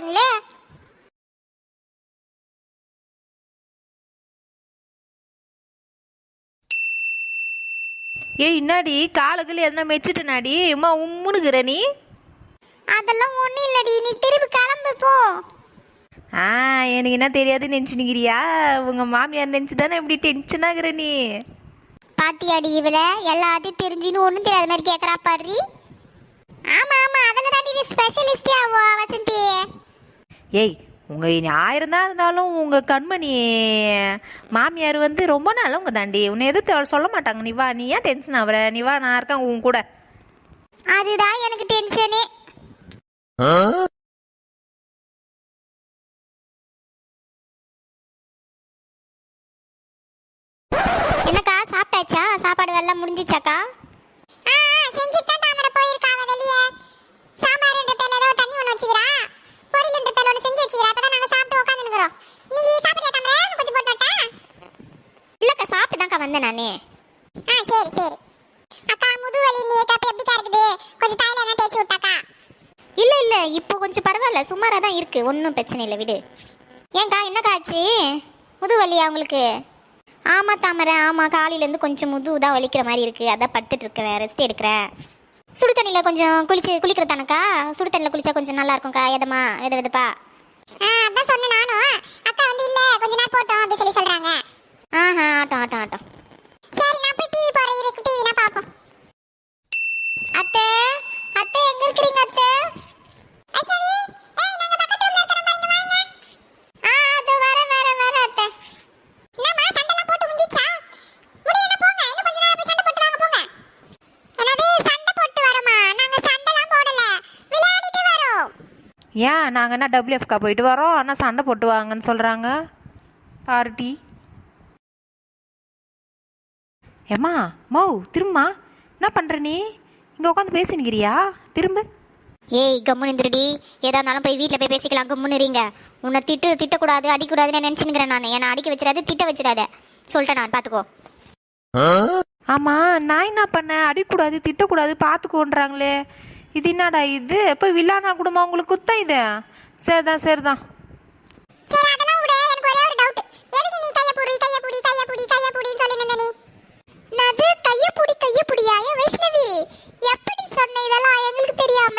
பாருங்களே. ஏய் இன்னாடி காலுக்குள்ள எதனா மெச்சிட்டனாடி எம்மா உம்முனுக்குற நீ? அதெல்லாம் ஒன்றும் இல்லடி நீ திரும்பி கிளம்பு போ. ஆ எனக்கு என்ன தெரியாது நினச்சினுக்கிறியா உங்க மாமியார் நினச்சி தானே இப்படி டென்ஷன் ஆகுற நீ? பாத்தியாடி இவளை? எல்லாத்தையும் தெரிஞ்சுன்னு ஒண்ணும் தெரியாத மாதிரி கேட்குறா பாரு ஆமா ஆமா அதில் தாண்டி நீ ஸ்பெஷலிஸ்டே ஆவோ வசந்தி ஏய் உங்கள் ஆயிரம் தான் இருந்தாலும் உங்கள் கண்மணி மாமியார் வந்து ரொம்ப நல்லவங்க தாண்டி. உன்னை எதுவும் சொல்ல மாட்டாங்க. நீ வா நீ ஏன் டென்ஷன் ஆகுற? நீ வா நான் இருக்கேன் உன் கூட. அதுதான் எனக்கு டென்ஷனே என்னக்கா சாப்பிட்டாச்சா? சாப்பாடு எல்லாம் முடிஞ்சிச்சாக்கா? செஞ்சுட்டு தாமரை போயிருக்கா அவ வெளியே. சாம்பார் என்ற பேர்ல ஏதோ தண்ணி ஒன்று வச்சுக்கிறா பொரியல் என்ற பேர்ல ஒன்று செஞ்சு வச்சுக்கிறா அப்பதான் நாங்க சாப்பிட்டு உட்காந்துருக்கிறோம் நீ சாப்பிட்டியா தாமரை கொஞ்சம் போட்டு வரட்டா இல்லக்கா சாப்பிட்டு தான்க்கா வந்தேன் நானே. ஆ சரி சரி. அக்கா முதுவலி நீ கேப்ப எப்படிக்கா இருக்குது? கொஞ்சம் தாயில என்ன தேய்ச்சி விட்டாக்கா? இல்ல இல்ல இப்போ கொஞ்சம் பரவாயில்ல. சுமாரா தான் இருக்கு. ஒன்றும் பிரச்சனை இல்லை விடு. ஏன்க்கா என்னக்கா ஆச்சு? முதுவலியா உங்களுக்கு? ஆமா தாமரை. ஆமா காலையிலேருந்து கொஞ்சம் முது தான் வலிக்கிற மாதிரி இருக்கு. அதான் படுத்துட்டு இருக்கிறேன் ரெஸ்ட் எடுக்கிறேன் சுடு தண்ணியில் கொஞ்சம் குளிச்சு குளிக்கிறதானக்கா? சுடு தண்ணியில் குளிச்சா கொஞ்சம் நல்லா இருக்கும்க்கா எதமா வெத வெதப்பா? அதான் சொன்னேன் நானும். அக்கா வந்து இல்ல கொஞ்ச நேரம் போட்டோம் அப்படி சொல்லி சொல்றாங்க. ஆஹா ஆட்டம் ஆட்டம் ஆட்டம் சரி நான் போய் டிவி போறேன் இருக்கு டிவி நான் பாப்போம் அத்தை அத்தை எங்க இருக்கீங்க அத்தை? ஏய் நாங்க பக்கத்து பாருங்க வாங்க. ஆ அது வர வர வர அத்தை. போட்டு முடியல போங்க இன்னும் கொஞ்ச நேரம் போய் சண்டை போட்டு வாங்க போங்க. என்னது சண்டை போட்டு வரோமா? நாங்க சண்டைலாம் போடல. விளையாடிட்டு வரோம். ஏன் நாங்கள் என்ன டபிள்யூஎஃப்கா போயிட்டு வரோம்? ஆனால் சண்டை போட்டு வாங்கன்னு சொல்கிறாங்க பார்ட்டி ஏம்மா மௌ திரும்பமா என்ன பண்ணுற நீ? இங்கே உட்காந்து பேசினுக்கிறியா? திரும்ப. ஏய் கம்முன்னு இருந்துடி ஏதா இருந்தாலும் போய் வீட்டில் போய் பேசிக்கலாம். கம்முன்னு இருங்க உன்னை திட்டு திட்டக்கூடாது அடிக்கூடாதுன்னு நினச்சினுக்கிறேன் நான். என்னை அடிக்க வச்சிடாத திட்ட வச்சிடாத. சொல்லிட்டேன் நான். பார்த்துக்கோ ஆமாம் நான் என்ன பண்ணேன் அடிக்கூடாது திட்டக்கூடாது பார்த்துக்கோன்றாங்களே இது என்னடா இது? இப்போ வில்லானா குடும்பம் உங்களுக்கு குத்தம் இது? சரிதான் சரிதான். சரி அதெல்லாம் விட. எனக்கு ஒரே ஒரு டவுட் எதுக்கு நீ கைய புடி கைய புடி கைய புடி கைய புடின்னு சொல்லி நின்ன நீ? நது கைய புடி கைய புடியா? வைஷ்ணவி. எப்படி சொன்ன இதெல்லாம்? எங்களுக்கு தெரியாம?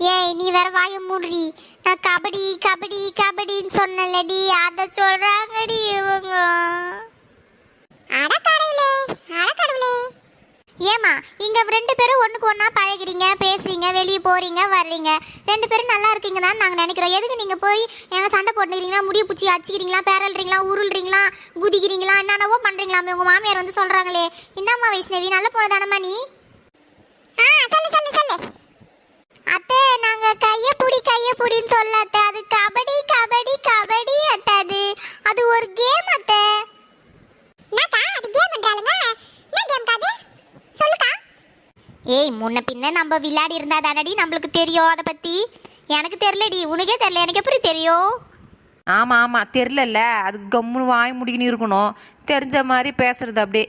ஏய் நீ வேற வாய மூடுறி நான் கபடி கபடி கபடின்னு சொன்னலடி அத சொல்றாங்கடி இவங்க. அட கடவுளே அட கடவுளே. ஏமா இங்க ரெண்டு பேரும் ஒண்ணுக்கு ஒண்ணா பழகுறீங்க பேசுறீங்க வெளியே போறீங்க வர்றீங்க. ரெண்டு பேரும் நல்லா இருக்கீங்க தான் நாங்க நினைக்கிறோம். எதுக்கு நீங்க போய் எங்க சண்டை போட்டுக்கிறீங்களா? முடிய பூச்சி அடிச்சுக்கிறீங்களா? பேரல்றீங்களா? உருள்றீங்களா? குதிக்கிறீங்களா? என்னென்னவோ பண்றீங்களாமே உங்க மாமியார் வந்து சொல்றாங்களே. என்னம்மா வைஷ்ணவி நல்ல பொண்ணு தானம்மா நீ ஆ சொல்லு சொல்லு சொல்லு அத்தை நாங்க கைய புடி கைய புடின்னு சொல்ல அத்தை அது கபடி கபடி கபடி அத்தை அது அது ஒரு கேம் அத்தை. என்னக்கா அது என்ன கேம் அது? சொல்லுக்கா. ஏய் முன்ன பின்ன நம்ம விளையாடி இருந்தா தானடி நம்மளுக்கு தெரியும் அதை பத்தி. எனக்கு தெரியலடி உனக்கே தெரியல எனக்கு எப்படி தெரியும்? ஆமாம் ஆமாம் தெரிலல்ல அதுக்கு கம்முன்னு வாய் முடிக்கின்னு இருக்கணும். தெரிஞ்ச மாதிரி பேசுறது அப்படியே.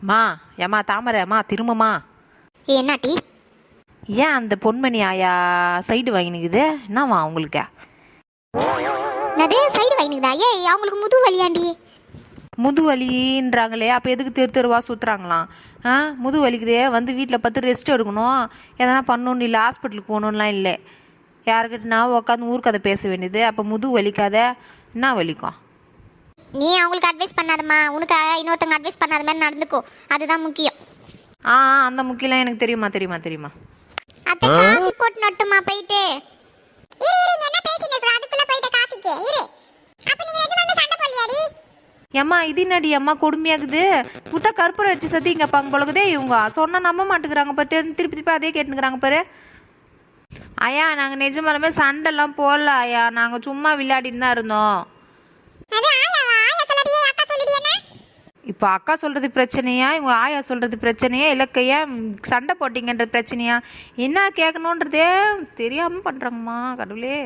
மா ஏம்மா தாமரைம்மா திரும்பமா ஏய், என்னாட்டி? ஏன் அந்த பொன்மணி ஆயா சைடு வாங்கினுக்குது என்னவா உங்களுக்கு நதே சைடு வைனுக்குதா ஏய் அவங்களுக்கு முது வலியாண்டி. முதுவலின்றாங்களே அப்போ எதுக்கு தெரு தெருவா சுற்றுறாங்களாம் ஆ முது வலிக்குதே வந்து வீட்டில் பார்த்து ரெஸ்ட் எடுக்கணும். எதனா பண்ணணும் இல்லை ஹாஸ்பிட்டலுக்கு போகணுன்லாம் இல்லை. யாருக்கிட்டனா உட்காந்து ஊர்க்கதை பேச வேண்டியது. அப்போ முது வலிக்காத என்ன வலிக்கும்? நீ அவங்களுக்கு அட்வைஸ் பண்ணாதம்மா. உனக்கு இன்னொருத்தங்க அட்வைஸ் பண்ணாத மாதிரி நடந்துக்கோ. அதுதான் முக்கியம். ஆ அந்த முக்கியலாம் எனக்கு தெரியுமா தெரியுமா தெரியுமா? காஃபி போட்டு நட்டுமா போயிட்டு. இரு இரு இங்க என்ன பேசிட்டு இருக்கற அதுக்குள்ள போயிட்டு காஃபிக்கு. இரு. அப்ப நீங்க நிஜமா சண்டை போடலையாடி? ஏம்மா இது என்னடி அம்மா கொடுமையாகுது? விட்டா கற்பூரம் வச்சு சத்தி இங்கே பங்கு பொழுகுதே இவங்க சொன்னால் நம்ப மாட்டேங்கிறாங்க பாரு. திருப்பி திருப்பி திருப்பி அதே கேட்டுக்கிறாங்க பாரு. ஐயா நாங்கள் நிஜமாலுமே சண்டைலாம் போடல ஐயா. நாங்கள் சும்மா விளையாடின்னு தான் இருந்தோம். இப்போ அக்கா சொல்கிறது பிரச்சனையா? இவங்க ஆயா சொல்கிறது பிரச்சனையா? இலக்கையா சண்டை போட்டிங்கன்றது பிரச்சனையா? என்ன கேட்கணுன்றதே தெரியாமல் பண்ணுறாங்கம்மா கடவுளே.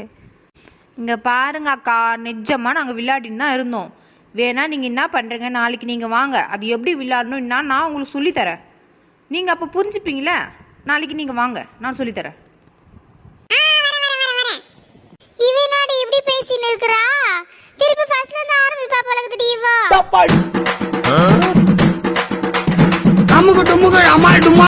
இங்கே பாருங்க அக்கா நிஜமாக நாங்கள் விளையாடின்னு தான் இருந்தோம். வேணா நீங்கள் என்ன பண்ணுறீங்க நாளைக்கு நீங்கள் வாங்க. அது எப்படி விளையாடணும்? என்ன நான் உங்களுக்கு சொல்லித்தரேன். நீங்கள் அப்போ புரிஞ்சுப்பீங்களே? நாளைக்கு நீங்கள் வாங்க. நான் சொல்லித்தரேன்.